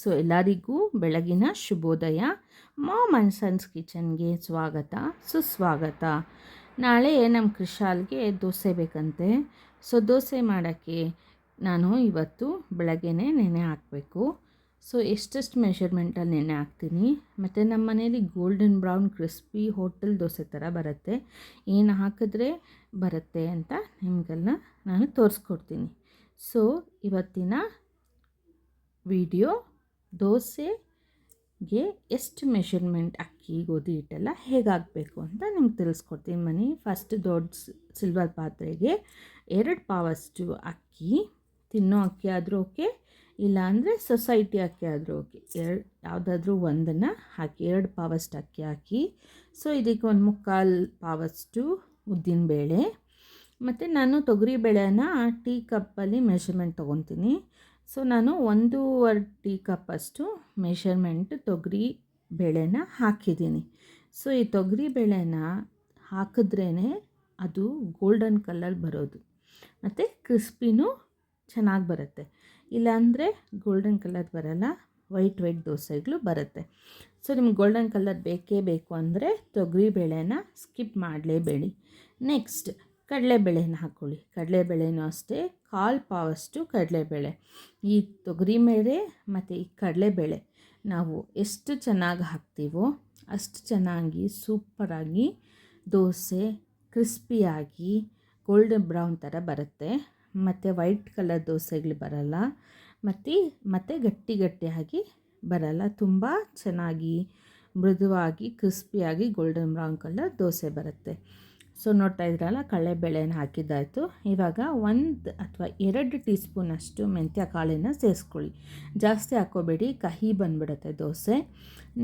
So ಎಲ್ಲರಿಗೂ ಬೆಳಗಿನ ಶುಭೋದಯ. ಮಾಮ್ ಆ್ಯಂಡ್ ಸನ್ಸ್ ಕಿಚನ್ಗೆ ಸ್ವಾಗತ. ಸುಸ್ವಾಗತ. ನಾಳೆ ನಮ್ಮ ಕೃಷಾಲ್ಗೆ ದೋಸೆ ಬೇಕಂತೆ. ಸೊ ದೋಸೆ ಮಾಡೋಕ್ಕೆ ನಾನು ಇವತ್ತು ಬೆಳಗ್ಗೆ ನೆನೆ ಹಾಕಬೇಕು. ಸೊ ಎಷ್ಟೆಷ್ಟು ಮೆಷರ್ಮೆಂಟಲ್ಲಿ ನೆನೆ ಹಾಕ್ತೀನಿ. ಮತ್ತು ನಮ್ಮ ಮನೇಲಿ golden brown crispy hotel dosa ಥರ ಬರುತ್ತೆ. ಏನು ಹಾಕಿದ್ರೆ ಬರುತ್ತೆ ಅಂತ ನಿಮಗೆಲ್ಲ ನಾನು ತೋರಿಸ್ಕೊಡ್ತೀನಿ. ಸೊ ಇವತ್ತಿನ ವಿಡಿಯೋ ದೋಸೆಗೆ ಎಷ್ಟು ಮೆಷರ್ಮೆಂಟ್ ಅಕ್ಕಿ, ಗೋಧಿ ಹಿಟ್ಟೆಲ್ಲ ಹೇಗಾಗಬೇಕು ಅಂತ ನಿಮ್ಗೆ ತಿಳಿಸ್ಕೊಡ್ತೀನಿ. ಮನೆ ಫಸ್ಟ್ ದೊಡ್ಡ ಸಿಲ್ವರ್ ಪಾತ್ರೆಗೆ ಎರಡು ಪಾವಷ್ಟು ಅಕ್ಕಿ, ತಿನ್ನೋ ಅಕ್ಕಿ ಆದರೂ ಓಕೆ, ಇಲ್ಲಾಂದರೆ ಸೊಸೈಟಿ ಅಕ್ಕಿ ಆದರೂ ಓಕೆ. ಎರಡು ಯಾವುದಾದ್ರೂ ಒಂದನ್ನು ಹಾಕಿ, ಎರಡು ಪಾವಷ್ಟು ಅಕ್ಕಿ ಹಾಕಿ ಸೊ ಇದಕ್ಕೆ ಒಂದು ಮುಕ್ಕಾಲು ಪಾವಷ್ಟು ಉದ್ದಿನಬೇಳೆ, ಮತ್ತು ನಾನು ತೊಗರಿ ಬೇಳೆನ ಟೀ ಕಪ್ಪಲ್ಲಿ ಮೆಷರ್ಮೆಂಟ್ ತೊಗೊತೀನಿ. ಸೊ ನಾನು ಒಂದೂವರೆ ಟೀ ಕಪ್ಪಷ್ಟು ಮೆಷರ್ಮೆಂಟ್ ತೊಗರಿ ಬೇಳೆನ ಹಾಕಿದ್ದೀನಿ. ಸೊ ಈ ತೊಗರಿ ಬೇಳೆನ ಹಾಕಿದ್ರೇ ಅದು ಗೋಲ್ಡನ್ ಕಲರ್ ಬರೋದು. ಮತ್ತು ಕ್ರಿಸ್ಪಿನೂ ಚೆನ್ನಾಗಿ ಬರುತ್ತೆ. ಇಲ್ಲಾಂದರೆ ಗೋಲ್ಡನ್ ಕಲರ್ ಬರಲ್ಲ ವೈಟ್ ವೈಟ್ ದೋಸೆಗಳು ಬರುತ್ತೆ. ಸೊ ನಿಮ್ಗೆ ಗೋಲ್ಡನ್ ಕಲರ್ ಬೇಕೇ ಬೇಕು ಅಂದರೆ ತೊಗರಿ ಬೇಳೆನ ಸ್ಕಿಪ್ ಮಾಡಲೇಬೇಡಿ. ನೆಕ್ಸ್ಟ್ ಕಡಲೆಬೇಳೆನ ಹಾಕ್ಕೊಳ್ಳಿ ಕಡಲೆಬೇಳೆನೂ ಅಷ್ಟೇ, ಕಾಲು ಪಾವಷ್ಟು ಕಡಲೆಬೇಳೆ. ಈ ತೊಗರಿಬೇಳೆ ಮತ್ತು ಈ ಕಡಲೆಬೇಳೆ ನಾವು ಎಷ್ಟು ಚೆನ್ನಾಗಿ ಹಾಕ್ತೀವೋ ಅಷ್ಟು ಚೆನ್ನಾಗಿ ಸೂಪರಾಗಿ ದೋಸೆ ಕ್ರಿಸ್ಪಿಯಾಗಿ ಗೋಲ್ಡನ್ ಬ್ರೌನ್ ಥರ ಬರುತ್ತೆ. ಮತ್ತು ವೈಟ್ ಕಲರ್ ದೋಸೆಗಳು ಬರಲ್ಲ. ಮತ್ತು ಮತ್ತು ಗಟ್ಟಿ ಗಟ್ಟಿಯಾಗಿ ಬರಲ್ಲ. ತುಂಬ ಚೆನ್ನಾಗಿ ಮೃದುವಾಗಿ, ಕ್ರಿಸ್ಪಿಯಾಗಿ ಗೋಲ್ಡನ್ ಬ್ರೌನ್ ಕಲರ್ ದೋಸೆ ಬರುತ್ತೆ. ಸೊ ನೋಡ್ತಾ ಇದ್ರಲ್ಲ ಕಡಲೆಬೇಳೆನ ಹಾಕಿದ್ದಾಯಿತು. ಇವಾಗ ಒಂದು ಅಥವಾ ಎರಡು ಟೀ ಸ್ಪೂನಷ್ಟು ಮೆಂತ್ಯ ಕಾಳಿನ ಸೇರಿಸ್ಕೊಳ್ಳಿ. ಜಾಸ್ತಿ ಹಾಕೋಬೇಡಿ ಕಹಿ ಬಂದುಬಿಡುತ್ತೆ ದೋಸೆ.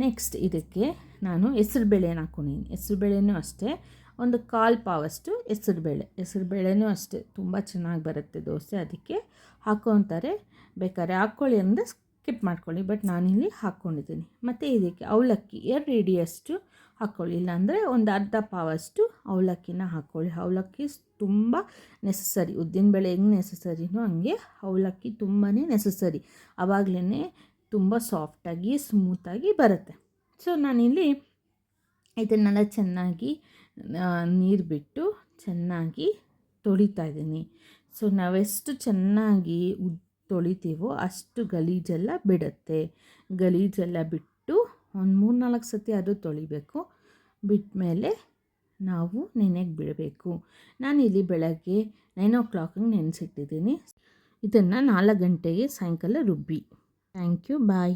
ನೆಕ್ಸ್ಟ್ ಇದಕ್ಕೆ ನಾನು ಹೆಸ್ರು ಬೇಳೆನ ಹಾಕೊಂಡಿದ್ದೀನಿ ಹೆಸ್ರು ಬೇಳೆನೂ ಅಷ್ಟೇ, ಒಂದು ಕಾಲು ಪಾವಷ್ಟು ಹೆಸ್ರು ಬೇಳೆ. ಹೆಸ್ರು ಬೇಳೆನೂ ಅಷ್ಟೇ, ತುಂಬ ಚೆನ್ನಾಗಿ ಬರುತ್ತೆ ದೋಸೆ, ಅದಕ್ಕೆ ಹಾಕೊತಾರೆ ಬೇಕಾದ್ರೆ ಹಾಕ್ಕೊಳ್ಳಿ ಅಂದರೆ ಸ್ಕಿಪ್ ಮಾಡ್ಕೊಳ್ಳಿ, ಬಟ್ ನಾನಿಲ್ಲಿ ಹಾಕ್ಕೊಂಡಿದ್ದೀನಿ ಮತ್ತು ಇದಕ್ಕೆ ಅವಲಕ್ಕಿ ಎರಡು ಇಡಿಯಷ್ಟು ಹಾಕ್ಕೊಳ್ಳಿ, ಇಲ್ಲಾಂದರೆ ಒಂದು ಅರ್ಧ ಪಾವಷ್ಟು ಅವಲಕ್ಕಿನ ಹಾಕ್ಕೊಳ್ಳಿ ಅವಲಕ್ಕಿ ತುಂಬ ನೆಸಸರಿ ಉದ್ದಿನಬೇಳೆ ಹೆಂಗೆ ನೆಸಸರಿನೋ ಹಂಗೆ ಅವಲಕ್ಕಿ ತುಂಬಾ ನೆಸಸರಿ ಆವಾಗಲೇ ತುಂಬ ಸಾಫ್ಟಾಗಿ ಸ್ಮೂತಾಗಿ ಬರುತ್ತೆ. ಸೊ ನಾನಿಲ್ಲಿ ಇದನ್ನೆಲ್ಲ ಚೆನ್ನಾಗಿ ನೀರು ಬಿಟ್ಟು ಚೆನ್ನಾಗಿ ತೊಳಿತಾ ಇದ್ದೀನಿ. ಸೊ ನಾವೆಷ್ಟು ಚೆನ್ನಾಗಿ ಉದ್, ತೊಳಿತೀವೋ ಅಷ್ಟು ಗಲೀಜೆಲ್ಲ ಬಿಡುತ್ತೆ. ಗಲೀಜೆಲ್ಲ ಬಿಟ್ಟು ಒಂದು ಮೂರು ನಾಲ್ಕು ಸತಿ ಅದು ತೊಳಿಬೇಕು. ಬಿಟ್ಟ ಮೇಲೆ ನಾವು ನೆನೆಗೆ ಬಿಡಬೇಕು. ನಾನಿಲ್ಲಿ ಬೆಳಗ್ಗೆ ನೈನ್ ಓ ಕ್ಲಾಕಿಗೆ ನೆನೆಸಿಟ್ಟಿದ್ದೀನಿ ಇದನ್ನು ನಾಲ್ಕು ಗಂಟೆಗೆ ಸಾಯಂಕಾಲ ರುಬ್ಬಿ. Thank you bye